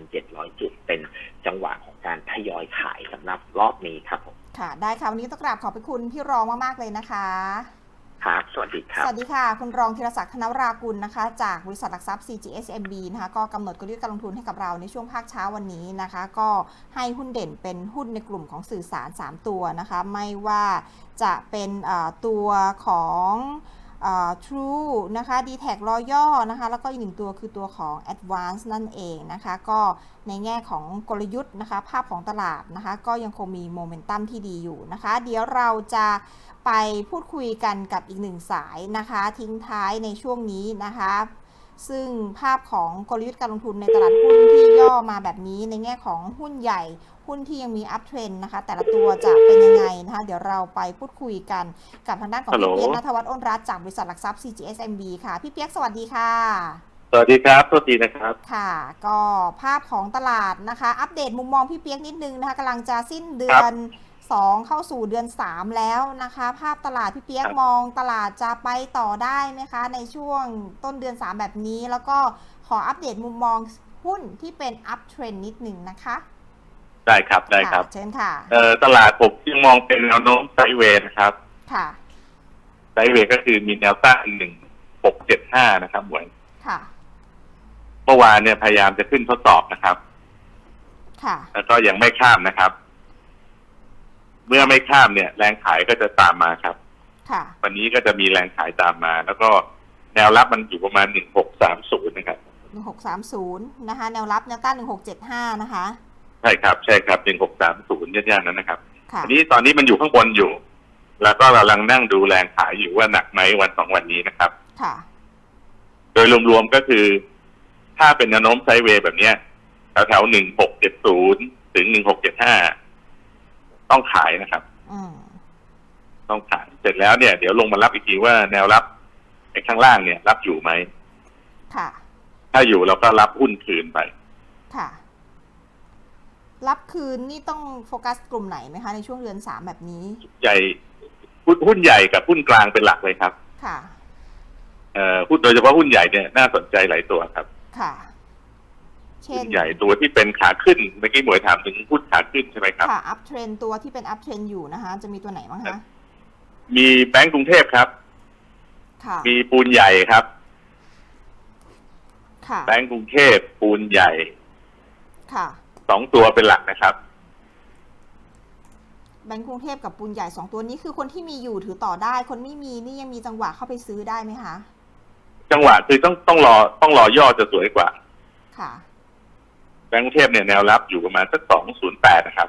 6,700 จุด เป็นจังหวะของการทยอยขายสำหรับรอบนี้ครับผมค่ะ ได้ค่ะ วันนี้ต้องกราบขอบพระคุณพี่รองมาก ๆ เลยนะคะ ครับ สวัสดีครัสบวัสดีค่ะ คุณรองธีรศักดิ์ธนวรากุลนะคะ จากบริษัทหลักทรัพย์ CGSMB นะคะ ก็กำหนดกลยุทธ์การลงทุนให้กับเราในช่วงภาคเช้าวันนี้นะคะ ก็ให้หุ้นเด่นเป็นหุ้นในกลุ่มของสื่อสาร 3 ตัวนะคะ ไม่ว่าจะเป็นเอ่อตัวของเอ่อ True นะคะ d t แท r o y a l นะคะ แล้วก็อีกหนึ่งตัวคือตัวของ Advance นั่นเองนะคะ ก็ในแง่ของกลยุทธ์นะคะ ภาพของตลาดนะคะ ก็ยังคงมีโมเมนตัมที่ดีอยู่นะคะ เดี๋ยวเราจะไปพูดคุยกันกับอีกหนึ่งสายนะคะ ทิ้งท้ายในช่วงนี้นะคะ ซึ่งภาพของกลยุทธ์การลงทุนในตลาดหุ้นที่ย่อมาแบบนี้ในแง่ของหุ้นใหญ่ หุ้นที่ยังมีอัพเทรนนะคะ แต่ละตัวจะเป็นยังไงนะคะ เดี๋ยวเราไปพูดคุยกันกับทางด้านของฮัลโหลพี่เปียกนัทวัฒน์อ้นรัตน์จากบริษัทหลักทรัพย์ CGSMB ค่ะ พี่เปียกสวัสดีค่ะ สวัสดีครับโทษทีนะครับ ค่ะ ก็ภาพของตลาดนะคะ อัปเดตมุมมองพี่เปียกนิดนึงนะคะกำลังจะสิ้นเดือน 2 เข้าสู่เดือน 3 แล้วนะคะ ภาพตลาดพี่เปียกครับมองตลาดจะไปต่อได้ไหมคะ ในช่วงต้นเดือน 3 แบบนี้ แล้วก็ขออัปเดตมุมมองหุ้นที่เป็นอัพเทรนนิดหนึ่งนะคะ ได้ครับได้ครับะเชิญค่ะเอ่อตลาดผมยังมองเป็นแนวโน้มไซด์เวย์นะครับ ค่ะไซด์เวย์ก็คือมีแนวต้านหนึ่งหกเจ็ดห้านะครับหมวยค่ะเมื่อวานเนี่ยพยายามจะขึ้นทดสอบนะครับ ค่ะ แล้วก็ยังไม่ข้ามนะครับเมื่อไม่ข้ามเนี่ย แรงขายก็จะตามมาครับ ค่ะ วันนี้ก็จะมีแรงขายตามมา แล้วก็แนวรับมันอยู่ประมาณหนึ่งหกสามศูนย์นะครับ1630นะคะ แนวรับแนวต้าน1675นะคะ ใช่ครับ ใช่ครับหนึ่งหกสามศูนย์ย่านๆนั้นนะครับค่ะอันนี้ตอนนี้มันอยู่ข้างบนอยู่ แล้วก็กำลังนั่งดูแรงขายอยู่ว่าหนักไหมวันสองวันนี้นะครับ ค่ะ โดยรวมๆก็คือ ถ้าเป็นแนวโน้มไซด์เวย์แบบเนี้ยแถวๆหนึ่งหกเจ็ดศูนย์ถึงหนึ่งหกเจ็ดห้า ต้องขายนะครับอืมต้องขายเสร็จแล้วเนี่ยเดี๋ยวลงมารับอีกทีว่าแนวรับไอ้ข้างล่างเนี่ย รับอยู่ไหมค่ะ ถ้าอยู่เราก็รับหุ้นคืนไป ค่ะ รับคืนนี่ต้องโฟกัสกลุ่มไหนไหมคะ ในช่วงเดือน3แบบนี้ ใหญ่หุ้นหุ้นใหญ่กับหุ้นกลางเป็นหลักเลยครับ ค่ะ เอ่อหุ้นโดยเฉพาะหุ้นใหญ่เนี่ยน่าสนใจหลายตัวครับ ค่ะเช่ หุ้นนใหญ่ตัวที่เป็นขาขึ้นเมื่อกี้หมวยถามถึงหุ้นขาขึ้นใช่ไหมครับค่ะอัพเทรนตัวที่เป็นอัพเทรนอยู่นะคะ จะมีตัวไหนบ้างคะมีแบงก์กรุงเทพครับ ค่ะ มีปูนใหญ่ครับค่ะแบงก์กรุงเทพปูนใหญ่ ค่ะสองตัวเป็นหลักนะครับแบงก์กรุงเทพกับปูนใหญ่สองตัวนี้คือคนที่มีอยู่ถือต่อได้ คนไม่มีนี่ยังมีจังหวะเข้าไปซื้อได้ไหมคะ จังหวะคือต้องต้องรอต้องรอย่อจะสวยกว่า ค่ะแบงก์กรุงเทพเนี่ยแนวรับอยู่ประมาณสักสองศูนย์แปดนะครับ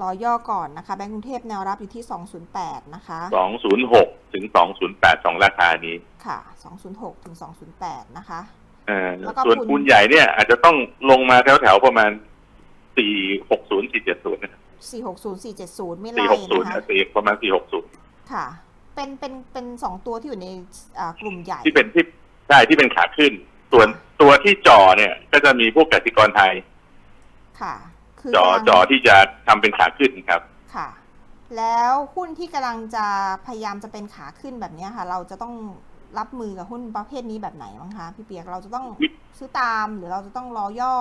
รอย่อก่อนนะคะ แบงก์กรุงเทพแนวรับอยู่ที่208นะคะสองศูนย์หกถึงสองศูนย์แปดสองราคานี้ ค่ะ206ถึง208นะคะเอ่อแล้วก็ส่วนปูนปูนใหญ่เนี่ยอาจจะต้องลงมาแถวแถวๆประมาณสี่หกศูนย์สี่เจ็ดศูนย์460 470ไม่สี่ไล่หกศูนย์นะคะสี่ประมาณสี่หกศูนย์ค่ะ เป็นเป็นเป็นสองตัวที่อยู่ในอ่ากลุ่มใหญ่ที่เป็นที่ใช่ที่เป็นขาขึ้น ส่วนตัวที่จ่อเนี่ยก็จะมีพวกกสิกรไทย ค่ะ คือจ่อกำลังจ่อที่จะทำเป็นขาขึ้นครับ ค่ะ แล้วหุ้นที่กำลังจะพยายามจะเป็นขาขึ้นแบบเนี้ยค่ะ เราจะต้องรับมือกับหุ้นประเภทนี้แบบไหนบ้างคะพี่เปียกเราจะต้องวิซื้อตามหรือเราจะต้องรอย่อ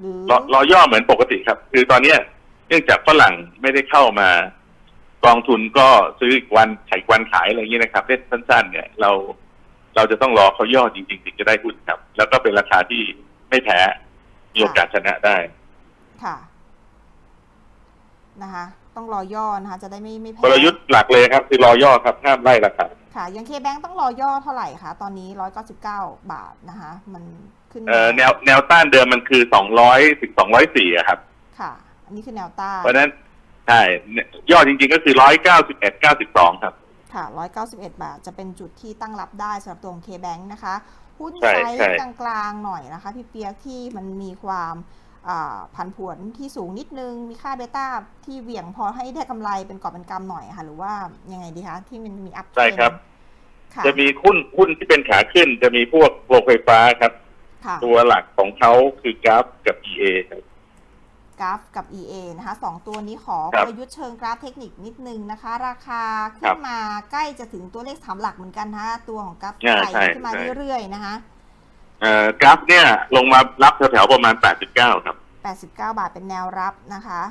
หรือรอรอย่อเหมือนปกติครับ คือตอนเนี้ยเนื่องจากฝรั่งไม่ได้เข้ามากองทุนก็ซื้ออีกวันขายวันขายอะไรอย่างนี้ยนะครับเล่นสั้นๆ เนี่ย เรา เราจะต้องรอเขาย่อจริงๆถึงจะได้หุ้นครับ แล้วก็เป็นราคาที่ไม่แพ้มีโอกาสชนะได้ ค่ะ นะคะ ต้องรอย่อนะคะ จะได้ไม่ไม่แพ้กลยุทธ์หลักเลยครับ คือรอย่อครับห้ามไล่ราคาค่ะยังเคแบงต้องรอย่อเท่าไหร่คะตอนนี้ร้อยเก้าสิบเก้าบาทนะคะ มันขึ้นเอ่อแนวแนวต้านเดิมมันคือสองร้อยถึงสองร้อยสี่ครับ ค่ะ อันนี้คือแนวต้านเพราะฉะนั้นใช่เนี่ยย่อจริง ๆ ก็คือร้อยเก้าสิบเอ็ดเก้าสิบสองครับ ค่ะร้อยเก้าสิบเอ็ดบาท จะเป็นจุดที่ตั้งรับได้สำหรับตัวของเคแบงนะคะ หุ้นใช่ไซใช่ส์กลางๆ หน่อยนะคะ พี่เปียกที่มันมีความอ่าผันผวนที่สูงนิดนึง มีค่าเบต้าที่เหวี่ยงพอให้ได้กำไรเป็นกอบเป็นกำหน่อยค่ะ หรือว่ายังไงดีคะ ที่มันมีอัพใช่ครับค่ะจะมีหุ้นหุ้นที่เป็นขาขึ้น จะมีพวกโรงไฟฟ้าครับค่ะตัวหลักของเขาคือกราฟกับ EA ครับ กราฟกับ EA นะคะสองตัวนี้ขอกครับลยุทธ์เชิงกราฟเทคนิคนิดนึงนะคะ ราคาคขึ้รันบมาใกล้จะถึงตัวเลขสามหลักเหมือนกันนะคะตัวของกราฟใช่ไต่ใช่ขึ้นมาใช่ เรื่อยๆนะคะเอ่อกราฟเนี่ยลงมารับแถวๆประมาณ 89 ครับ 89 บาทเป็นแนวรับนะคะ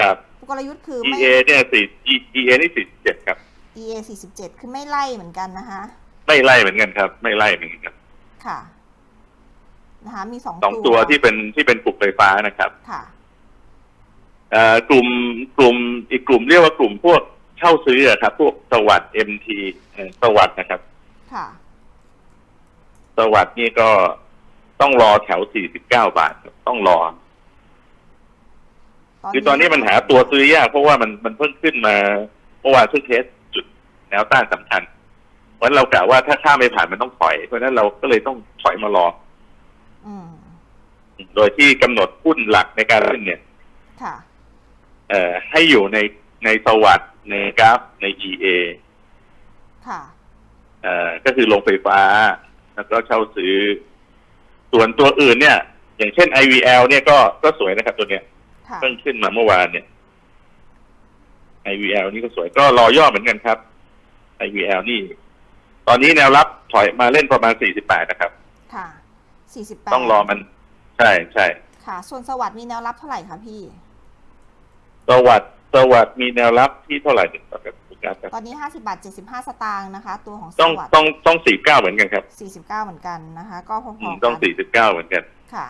ครับ กลยุทธ์คือไม่ EA เนี่ย4 EA นี่47ครับ EA 47 คือไม่ไล่เหมือนกันนะคะ ไม่ไล่เหมือนกันครับ ไม่ไล่เหมือนกันครับ ค่ะ นะคะมีสองสองตัวที่เป็นที่เป็นกลุ่มไฟฟ้านะครับค่ะเอ่อกลุ่มกลุ่มอีกกลุ่มเรียกว่ากลุ่มพวกเช่าซื้ออะครับ พวกสวัสด์ MT เอ่อสวัสด์นะครับ ค่ะ สวัสด์นี่ก็ต้องรอแถว49บาทครับต้องรอคือตอนนี้มันหาตัวซื้อยากเพราะว่ามันมันเพิ่งขึ้นมาเมื่อวานเพิ่งเทสจุดแนวต้านสำคัญ เพราะฉะนั้นเรากะว่าถ้าข้ามไม่ผ่านมันต้องถอย เพราะฉะนั้นเราก็เลยต้องถอยมารออืม โดยที่กำหนดหุ้นหลักในการเล่นเนี่ยค่ะเอ่อให้อยู่ในในสวัสด์ในกราฟใน EA ค่ะเอ่อก็คือโรงไฟฟ้า แล้วก็เช่าซื้อ ส่วนตัวอื่นเนี่ย อย่างเช่น IVL เนี่ยก็ก็สวยนะครับตัวเนี้ยค่ะเพิ่งขึ้นมาเมื่อวานเนี่ย IVL นี่ก็สวยก็รอย่อเหมือนกันครับ IVL นี่ ตอนนี้แนวรับถอยมาเล่นประมาณ 48 นะครับ ค่ะ 48ต้องรอมัน ใช่ใช่ค่ะ ส่วนสวัสด์มีแนวรับเท่าไหร่คะพี่ สวัสด์สวัสด์มีแนวรับที่เท่าไหร่เนี่ยครับคุณครับตอนนี้50บาท75สตางค์นะคะ ตัวของสต้องวัสด์ต้องต้อง49เหมือนกันครับ49เหมือนกันนะคะ ก็พออืมๆต้องกัน49เหมือนกัน ค่ะ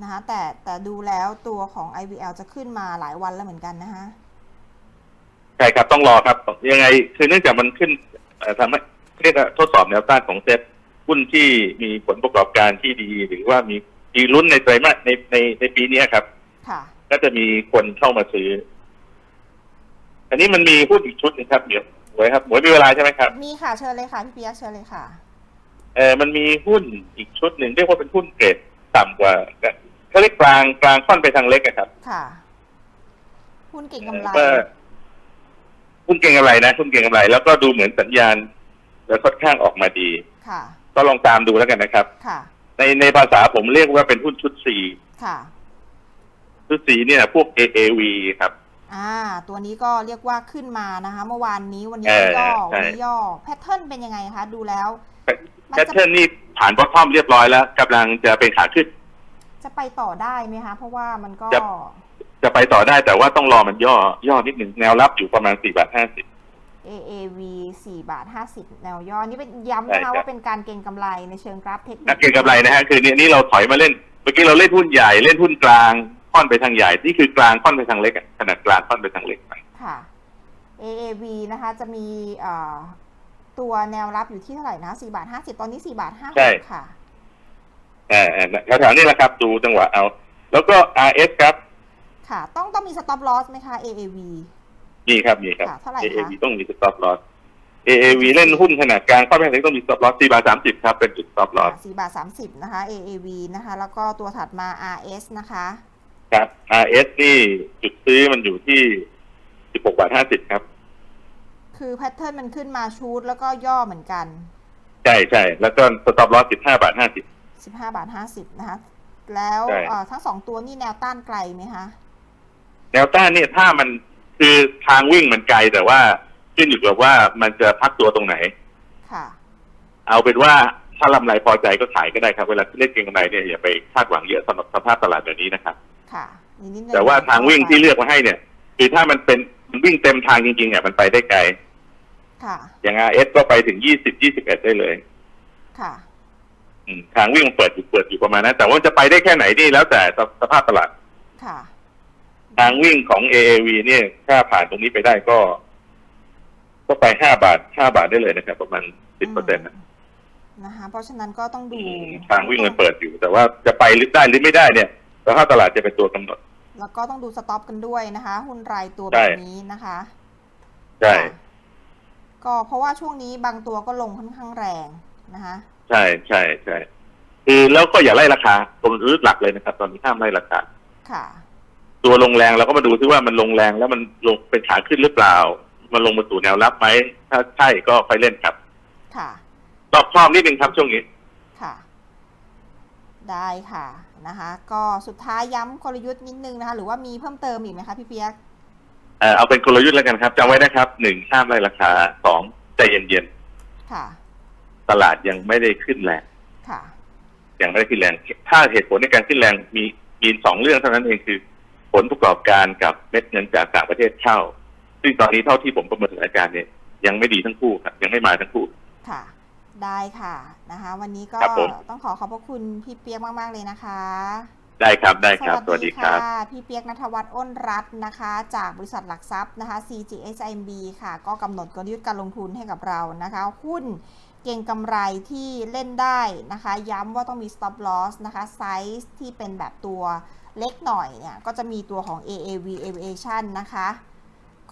นะคะ แต่แต่ดูแล้วตัวของ IVL จะขึ้นมาหลายวันแล้วเหมือนกันนะคะใช่ครับต้องรอครับยังไงคือเนื่องจากมันขึ้นเอ่อทำให้เรียกว่าทดสอบแนวต้านของเซ็ต หุ้นที่มีผลประกอบการที่ดี หรือว่ามีมีลุ้นในไตรมาสในในในปีนี้ครับ ค่ะ ก็จะมีคนเข้ามาซื้อ อันนี้มันมีหุ้นอีกชุดหนึงครับเดี๋ยวหมวยครับหมวยมีเวลาใช่ไหมครับ มีค่ะเชิญเลยค่ะพี่เปียกเชิญเลยค่ะ เออมันมีหุ้นอีกชุดหนึ่งเรียกว่าเป็นหุ้นเกรดต่ำกว่าเขาเรียกกลางกลางค่อนไปทางเล็กอะครับค่ะหุ้นเก่งกำไรก็หุ้นเก่งกำไรนะหุ้นเก่งกำไร แล้วก็ดูเหมือนสัญญาณแล้วค่อนข้างออกมาดีค่ะ ก็ลองตามดูแล้วกันนะครับ ค่ะ ในในภาษาผมเรียกว่าเป็นหุ้นชุด C ค่ะ ชุด C เนี่ยพวก AAV ครับ อ่า ตัวนี้ก็เรียกว่าขึ้นมานะคะ เมื่อวานนี้วันนี้เออก็ย่อใช่ วันนี้ย่อแพทเทิร์นเป็นยังไงคะ ดูแล้ว มันแพจะ ทเทิร์นนี่ผ่านบอททอมเรียบร้อยแล้วกำลังจะเป็นขาขึ้น จะไปต่อได้ไหมคะ เพราะว่ามันก็ จะ จะไปต่อได้แต่ว่าต้องรอมันย่อย่อนิดหนึ่งแนวรับอยู่ประมาณ4บาท50 AAV 4 บาท 50 แนวย่อ นี่เป็นย้ำใช่นะครัคะบว่าเป็นการเก็งกำไรในเชิงกราฟเทคนิคนักเก็งกำไรนะฮะ คือเนี่ยนี่เราถอยมาเล่น เมื่อกี้เราเล่นหุ้นใหญ่ เล่นหุ้นกลางค่อนไปทางใหญ่ นี่คือกลางค่อนไปทางเล็กอะขนาดกลางค่อนไปทางเล็กไปค่ะ AAV นะคะจะมีเอ่อตัวแนวรับอยู่ที่เท่าไหร่นะ4บาท 50 ตอนนี้4บาทใช่56ค่ะอ่าอ่าแถวๆนี้แหละครับดูจังหวะเอา แล้วก็ RS ครับ ค่ะ ต้องต้องมี stop loss ไหมคะ AAV มีครับมีครับ ค่ะเท่าไหร่คะ AAV ต้องมี stop loss AAV เล่นหุ้นขนาดกลางค่อนไปทางเล็กต้องมี stop loss 4บาท30ครับเป็นจุด stop loss 4บาท30นะคะ AAV นะคะ แล้วก็ตัวถัดมา RS นะคะ ครับ RS นี่จุดซื้อมันอยู่ที่ 16บาท50ครับ คือแพทเทิร์นมันขึ้นมาชูดแล้วก็ย่อเหมือนกัน ใช่ใช่แล้วก็ stop loss 15บาท50 15บาท50 นะคะ แล้วใช่ เอ่อทั้งสองตัวนี่แนวต้านไกลไหมคะ แนวต้านเนี่ยถ้ามัน คือทางวิ่งมันไกลแต่ว่าขึ้นอยู่กับว่ามันจะพักตัวตรงไหน ค่ะ เอาเป็นว่าถ้าลำไรพอใจก็ขายก็ได้ครับ เวลาที่เล่นเก็งกำไรเนี่ยอย่าไปคาดหวังเยอะสำหรับสภาพตลาดแบบนี้นะครับ ค่ะอีกนิดนึงแต่ว่าทางวิ่งที่เลือกมาให้เนี่ย คือถ้ามันเป็นมันวิ่งเต็มทางจริงๆเนี่ยมันไปได้ไกล ค่ะ อย่าง RS ก็ไปถึง20 21ได้เลย ค่ะ อืมทางวิ่งมันเปิดอยู่เปิดอยู่ประมาณนั้นแต่ว่าจะไปได้แค่ไหนนี่แล้วแต่สสภาพตลาด ค่ะ ทางวิ่งของ AAV เนี่ยถ้าผ่านตรงนี้ไปได้ก็ ก็ไป5บาท5บาทได้เลยนะครับ ประมาณ10เปอร์เซ็นต์นะคะ เพราะฉะนั้นก็ต้องดู ทางวิ่งมันเปิดอยู่ แต่ว่าจะไปหรือได้หรือไม่ได้เนี่ยสภาพตลาดจะเป็นตัวกำหนด แล้วก็ต้องดูสต็อปกันด้วยนะคะ หุ้นรายตัวใช่แบบนี้นะคะใช่ค่ะก็เพราะว่าช่วงนี้บางตัวก็ลงค่อนข้างแรงนะคะ ใช่ใช่ใช่คือแล้วก็อย่าไล่ราคาผมรู้หลักเลยนะครับ ตอนนี้ห้ามไล่ราคาค่ะ ตัวลงแรงเราก็มาดูซิว่ามันลงแรงแล้วมันลงเป็นขาขึ้นหรือเปล่า มันลงมาสู่แนวรับไหมถ้าใช่ก็ไปเล่นครับ ค่ะรอบชอบนิดนึงครับช่วงนี้ค่ะ ได้ค่ะนะคะ ก็สุดท้ายย้ำกลยุทธ์นิดนึงนะคะ หรือว่ามีเพิ่มเติมอีกไหมคะพี่เปียกเอ่อเอาเป็นกลยุทธ์แล้วกันครับจำไว้นะครับหนึ่งห้ามไล่ราคาสองใจเย็นค่ะ ๆตลาดยังไม่ได้ขึ้นแรงค่ะ ยังไม่ได้ขึ้นแรง ถ้าเหตุผลในการขึ้นแรงมีมีสองเรื่องเท่านั้นเองคือ ผลประกอบการกับเม็ดเงินจากต่างประเทศเข้าซึ่งตอนนี้เท่าที่ผมประเมินสถานการณ์เนี่ยยังไม่ดีทั้งคู่ครับยังไม่มาทั้งคู่ค่ะ ได้ค่ะนะคะ วันนี้ก็ครับผมต้องขอขอบพระคุณพี่เปียกมาก ๆ เลยนะคะ ได้ครับได้ครับสวัสดีครับค่ะพี่เปียกนัทวัฒน์อ้นรัตน์นะคะ จากบริษัทหลักทรัพย์นะคะ CGSIMB ค่ะ ก็กำหนดกลยุทธ์การลงทุนให้กับเรานะคะ หุ้นเก่งกำไรที่เล่นได้นะคะ ย้ำว่าต้องมี stop loss นะคะไซส์ที่เป็นแบบตัว เล็กหน่อยเนี่ยก็จะมีตัวของ AAV Aviation นะคะ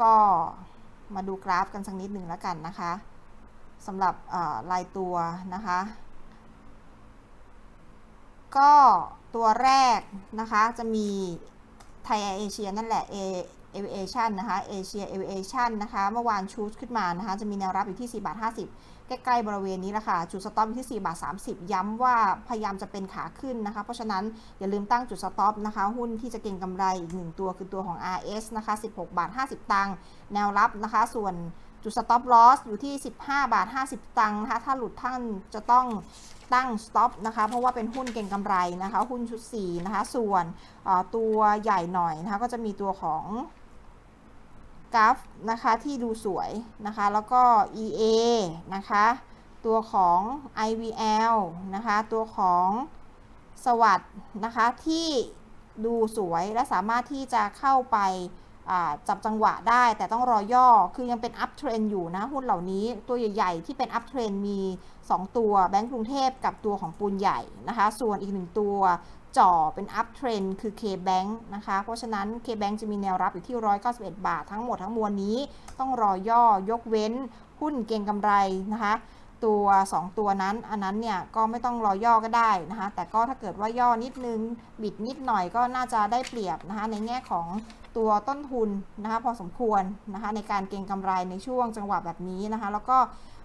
ก็มาดูกราฟกันสักนิดหนึ่งแล้วกันนะคะสำหรับเอ่อรายตัวนะคะ ก็ตัวแรกนะคะจะมีไทยเอเชียนั่นแหละ A Aviation นะคะเอเชีย Aviation นะคะ เมื่อวานชูดขึ้นมานะคะ จะมีแนวรับอยู่ที่ 4 บาท 50 ใกล้ๆบริเวณนี้แหละค่ะ จุดสต็อปอยู่ที่ 4 บาท 30 ย้ำว่าพยายามจะเป็นขาขึ้นนะคะ เพราะฉะนั้นอย่าลืมตั้งจุดสต็อปนะคะ หุ้นที่จะเก็งกำไรอีกหนึ่งตัวคือตัวของ RS นะคะ 16 บาท 50 ตังค์ แนวรับนะคะ ส่วนจุดสต็อปลอสอยู่ที่ 15 บาท 50 ตังค์นะคะ ถ้าหลุดท่านจะต้องตั้งสต็อปนะคะ เพราะว่าเป็นหุ้นเก็งกำไรนะคะ หุ้นชุด4นะคะ ส่วนตัวใหญ่หน่อยนะคะ ก็จะมีตัวของ กราฟนะคะที่ดูสวยนะคะ แล้วก็ EA นะคะ ตัวของ IVL นะคะ ตัวของสวัสด์นะคะที่ดูสวยและสามารถที่จะเข้าไปจับจังหวะได้แต่ต้องรอย่อคือยังเป็น up trend อยู่นะหุ้นเหล่านี้ตัวใหญ่ๆ ที่เป็น up trend มี 2 ตัวแบงก์กรุงเทพกับตัวของปูนใหญ่นะคะ ส่วนอีกหนึ่งตัว จ่อเป็น up trend คือ K-Bank นะคะ เพราะฉะนั้น K-Bank จะมีแนวรับอยู่ที่ 191 บาท ทั้งหมดทั้งมวลนี้ต้องรอย่อยกเว้นหุ้นเก่งกำไรนะคะ ตัว 2 ตัวนั้น อันนั้นเนี่ยก็ไม่ต้องรอย่อก็ได้นะคะ แต่ก็ถ้าเกิดว่าย่อนิดนึง บิดนิดหน่อยก็น่าจะได้เปรียบนะคะในแง่ของตัวต้นทุนนะคะพอสมควรนะคะในการเก็งกำไรในช่วงจังหวะแบบนี้นะคะ แล้วก็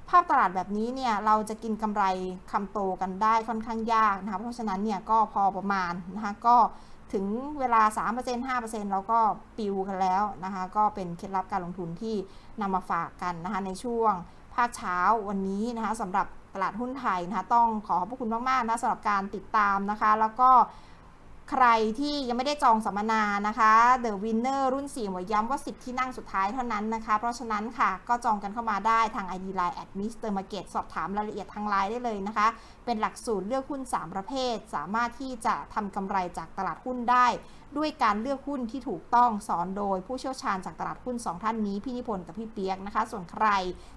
ภาพตลาดแบบนี้เนี่ยเราจะกินกำไรคำโตกันได้ค่อนข้างยากนะคะเพราะฉะนั้นเนี่ยก็พอประมาณนะคะก็ถึงเวลา 3% 5%เราก็ปิวกันแล้วนะคะก็เป็นเคล็ดลับการลงทุนที่นำมาฝากกันนะคะในช่วงภาคเช้าวันนี้นะคะสำหรับตลาดหุ้นไทยนะคะต้องขอขอบพระคุณมากๆนะสำหรับการติดตามนะคะ แล้วก็ ใครที่ยังไม่ได้จองสัมมนานะคะ The Winner รุ่น4หมวยย้ำว่า 10 ที่นั่งสุดท้ายเท่านั้นนะคะ เพราะฉะนั้นค่ะก็จองกันเข้ามาได้ทาง ID Line at Mr. Market สอบถามรายละเอียดทางไลน์ได้เลยนะคะ เป็นหลักสูตรเลือกหุ้น 3 ประเภท สามารถที่จะทำกำไรจากตลาดหุ้นได้ ด้วยการเลือกหุ้นที่ถูกต้องสอนโดยผู้เชี่ยวชาญจากตลาดหุ้น 2 ท่านนี้ พี่นิพนธ์กับพี่เปียกนะคะ ส่วนใคร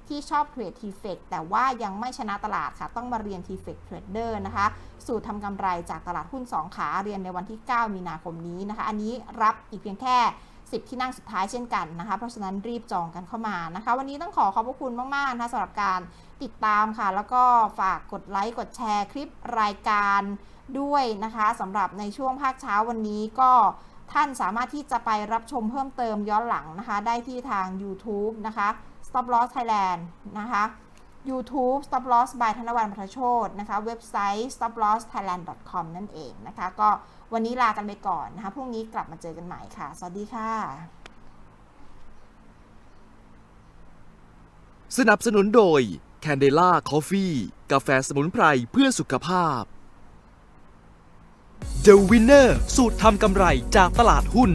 ที่ชอบเทรดทีเฟกแต่ว่ายังไม่ชนะตลาดค่ะ ต้องมาเรียนทีเฟกเทรดเดอร์นะคะ สูตรทำกำไรจากตลาดหุ้น 2 ขาเรียนในวันที่ 9 มีนาคมนี้นะคะ อันนี้รับอีกเพียงแค่10 ที่นั่งสุดท้ายเช่นกันนะคะ เพราะฉะนั้นรีบจองกันเข้ามานะคะ วันนี้ต้องขอขอบพระคุณมากๆนะคะสำหรับการติดตามค่ะ แล้วก็ฝากกดไลค์กดแชร์คลิปรายการ ด้วยนะคะสำหรับในช่วงภาคเช้าวันนี้ก็ท่านสามารถที่จะไปรับชมเพิ่มเติมย้อนหลังนะคะ ได้ที่ทาง YouTube นะคะ Stop Loss Thailand นะคะ YouTube Stop Loss by ธนวัลพัทโชตนะคะ เว็บไซต์ stoplosthailand.com นั่นเองนะคะ ก็วันนี้ลากันไปก่อนนะคะ พรุ่งนี้กลับมาเจอกันใหม่ค่ะ สวัสดีค่ะ สนับสนุนโดย Candela Coffee กาแฟสมุนไพรเพื่อสุขภาพ The Winner สูตรทำกำไรจากตลาดหุ้น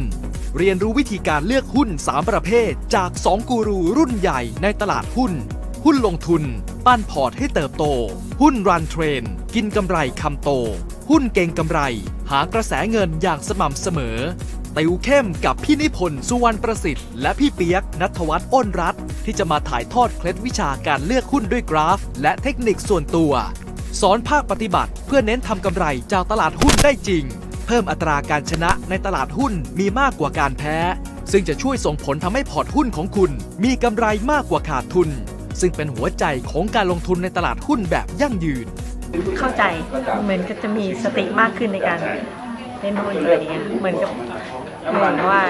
เรียนรู้วิธีการเลือกหุ้น 3 ประเภทจาก 2 กูรูรุ่นใหญ่ในตลาดหุ้น หุ้นลงทุน ปั้นพอร์ตให้เติบโต หุ้นรันเทรนกินกำไรคำโต หุ้นเก่งกำไร หากระแสเงินอย่างสม่ำเสมอ ติวเข้มกับพี่นิพนธ์สุวรรณประสิทธิ์และพี่เปียกนัทวัฒน์อ้นรัตที่จะมาถ่ายทอดเคล็ดวิชาการเลือกหุ้นด้วยกราฟ และเทคนิคส่วนตัว สอนภาคปฏิบัติเพื่อเน้นทำกำไรจากตลาดหุ้นได้จริง เพิ่มอัตราการชนะในตลาดหุ้นมีมากกว่าการแพ้ ซึ่งจะช่วยส่งผลทำให้พอร์ตหุ้นของคุณ มีกำไรมากกว่าขาดทุน ซึ่งเป็นหัวใจของการลงทุนในตลาดหุ้นแบบยั่งยืน เข้าใจเหมือนก็จะมีสติมากขึ้นในการเล่นหุ้นอะไรเงี้ยเหมือนกับเหมือนว่า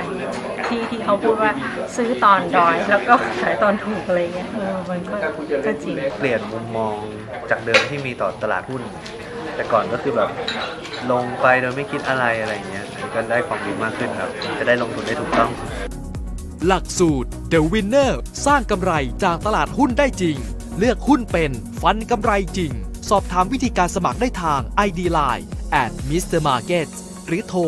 ที่ที่เขาพูดว่าซื้อตอนดอยแล้วก็ขายตอนถูกอะไรเงี้ยเออมันก็ก็จริง เปลี่ยนมุมมองจากเดิมที่มีต่อตลาดหุ้น แต่ก่อนก็คือแบบลงไปโดยไม่คิดอะไรอะไรอย่างเงี้ยอันนี้ก็ได้ความรู้มากขึ้นครับ จะได้ลงทุนได้ถูกต้อง หลักสูตร The Winner สร้างกำไรจากตลาดหุ้นได้จริง เลือกหุ้นเป็นฟันกำไรจริง สอบถามวิธีการสมัครได้ทาง ID Line at Mr. Market หรือโทร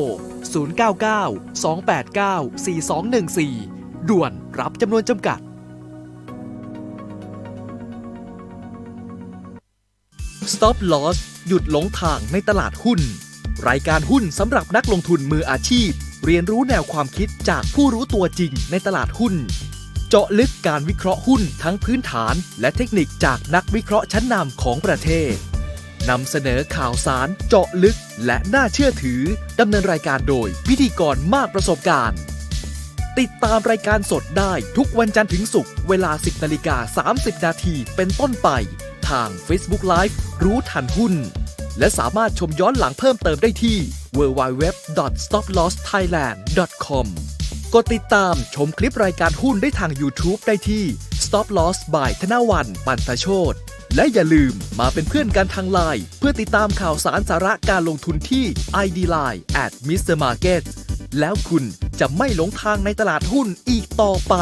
099 289 4214 ด่วนรับจำนวนจำกัด Stop Loss หยุดหลงทางในตลาดหุ้น รายการหุ้นสำหรับนักลงทุนมืออาชีพ เรียนรู้แนวความคิดจากผู้รู้ตัวจริงในตลาดหุ้น เจาะลึกการวิเคราะห์หุ้นทั้งพื้นฐานและเทคนิคจากนักวิเคราะห์ชั้นนำของประเทศ นำเสนอข่าวสารเจาะลึกและน่าเชื่อถือ ดำเนินรายการโดยพิธีกรมากประสบการณ์ ติดตามรายการสดได้ทุกวันจันทร์ถึงศุกร์เวลา 10นาฬิกา30 นาทีเป็นต้นไป ทาง Facebook Live รู้ทันหุ้น และสามารถชมย้อนหลังเพิ่มเติมได้ที่ www.stoplosthailand.com กดติดตามชมคลิปรายการหุ้นได้ทาง YouTube ได้ที่ Stop Loss by ธนวันปันตโชต และอย่าลืมมาเป็นเพื่อนกันทางไลน์เพื่อติดตามข่าวสารสาระการลงทุนที่ ID Line at Mr. Market แล้วคุณจะไม่หลงทางในตลาดหุ้นอีกต่อไป